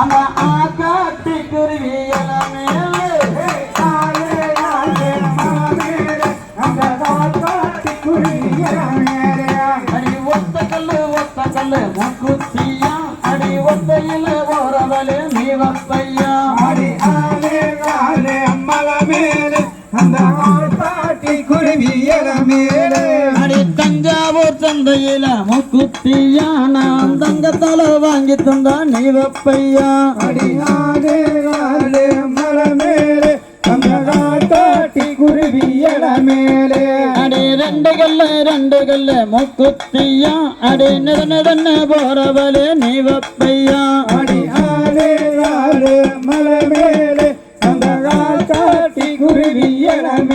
அந்த ஆக்காட்டி குருவி எல்லாமே ஆலே ஆலே மாமேலே அந்த அடி ஒத்த கல்லு ஒத்த கல்லு முக்குத்தியா. அடி ஒத்தையில நீ வப்பையா. ஆலே அந்த காட்டி குருவியரமேலே அடி தஞ்சாவூர் சந்தையில முக்குத்தியா நான் தங்கத்தால வாங்கி தந்தா நீ வப்பையா ஆடி ஆலே ஆலே மலமேலே அந்த காட்டி குருவியரமேலே அடி ரெண்டு கல்லு ரெண்டு கல்லு முக்குத்தியா. அடி நிற நிறன்னு போறவலே நீ வப்பையா ஆடி ஆலே ஆலே மலமேலே அந்த காட்டி குருவியரமேலே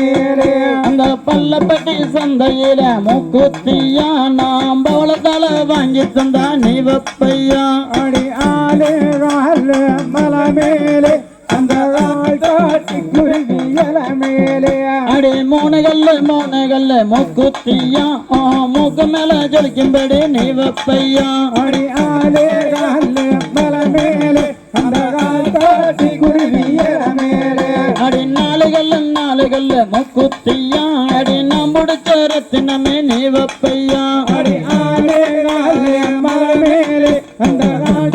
அந்த பல்லப்பட்டி சந்தையில முக்குத்தியா நாம் பவளத்தால வாங்கி தந்தா நீ வப்பையா அடி ஆலே ஆலே மலமேலே அந்த காட்டி குருவியல மேலே அடி மூணு கல்லு மூணு கல்லு முக்குத்தியா மூக்கு மேல ஜொலிக்கும்படி நீ வப்பையா அடி ஆலே ஆலே மலமேலே அந்த காட்டி முக்குத்தியா அடி நாம் பிடிச்ச ரத்தினமே நீ வப்பையா? அடி ஆலே ஆலே மலமேலே அந்த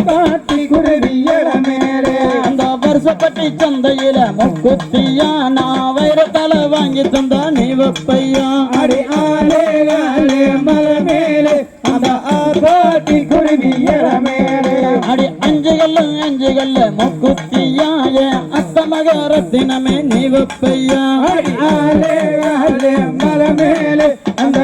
காட்டி குருவியல மேலே. அந்த வருஷப்பட்டி சந்தையில முக்குத்தியா நான் வைரத்தால வாங்கி தந்தா நீ வப்பையா? அடி ஆலே ஆலே மலமேலே அந்த காட்டி குருவியல மேலே. அடி அஞ்சு கல்லு அஞ்சு கல்லு முக்குத்தியா என் அத்த மக ரத்தினமே நீ வப்பையா அடி ஆலே ஆலே மலமேலே அந்த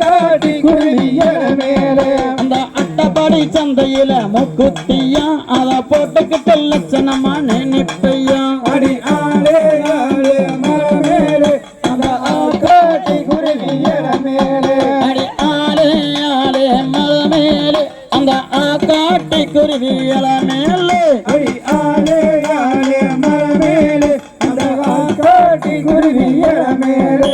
காட்டி குருவியல மேலே. அந்த அட்டப்பாடி சந்தையில முக்குத்தியா? அத போட்டுக்கிட்டு லட்சணமா நினைப்பையா அடி ஆலே ஆலே மலமேலே அந்த காட்டி குருவியல மேலே. அடி ஆளே ஆளே மல மேலே அந்த ஆக்காட்டி குருவியல மேலே. அடி குருவிய மேலே